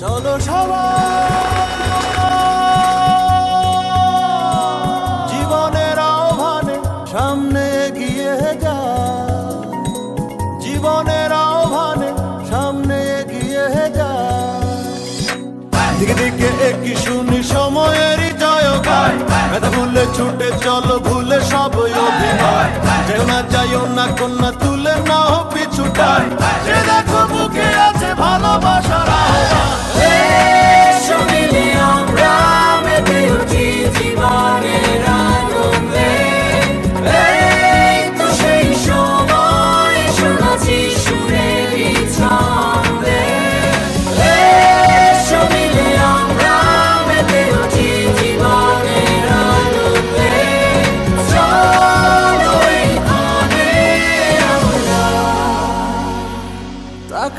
চলো জীবনের আহ্বানে সামনে গিয়ে যা। জীবনের আহ্বানে সামনে গিয়ে যা। দিকে একই শুনি সময়েরই জয়গান ব্যথা ভুলে ছুটে চলো, ভুলে সব অভিনয়। যেও না যাইও না, কন্যা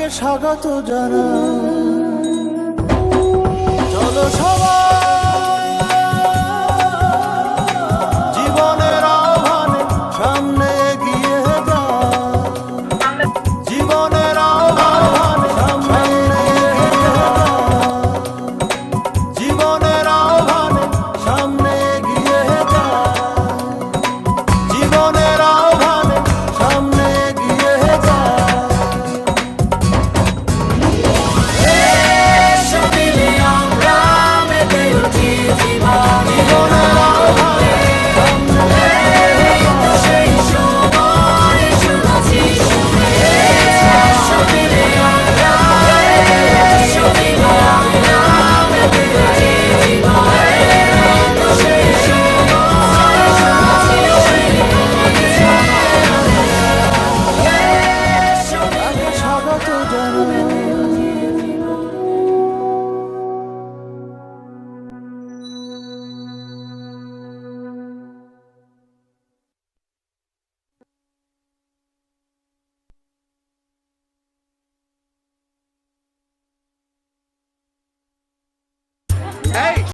আপনাকে স্বাগত জানা চলো সবাই